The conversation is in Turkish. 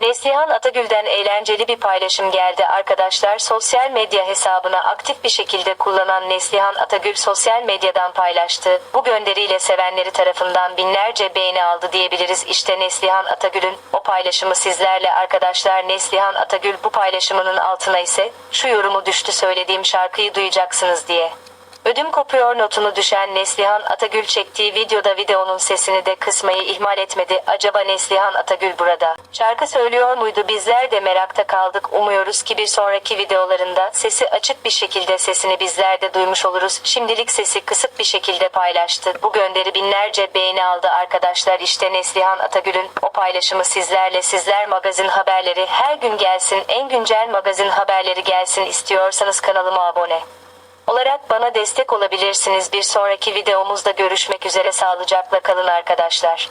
Neslihan Atagül'den eğlenceli bir paylaşım geldi arkadaşlar. Sosyal medya hesabını aktif bir şekilde kullanan Neslihan Atagül sosyal medyadan paylaştı. Bu gönderiyle sevenleri tarafından binlerce beğeni aldı diyebiliriz. İşte Neslihan Atagül'ün o paylaşımı sizlerle arkadaşlar. Neslihan Atagül bu paylaşımının altına ise şu yorumu düştü söylediğim şarkıyı duyacaksınız diye. Ödüm kopuyor notunu düşen Neslihan Atagül çektiği videoda videonun sesini de kısmayı ihmal etmedi. Acaba Neslihan Atagül burada şarkı söylüyor muydu? Bizler de merakta kaldık. Umuyoruz ki bir sonraki videolarında sesi açık bir şekilde sesini bizler de duymuş oluruz. Şimdilik sesi kısık bir şekilde paylaştı. Bu gönderi binlerce beğeni aldı arkadaşlar. İşte Neslihan Atagül'ün o paylaşımı sizlerle sizler magazin haberleri her gün gelsin. En güncel magazin haberleri gelsin istiyorsanız kanalıma abone olarak bana destek olabilirsiniz. Bir sonraki videomuzda görüşmek üzere sağlıcakla kalın arkadaşlar.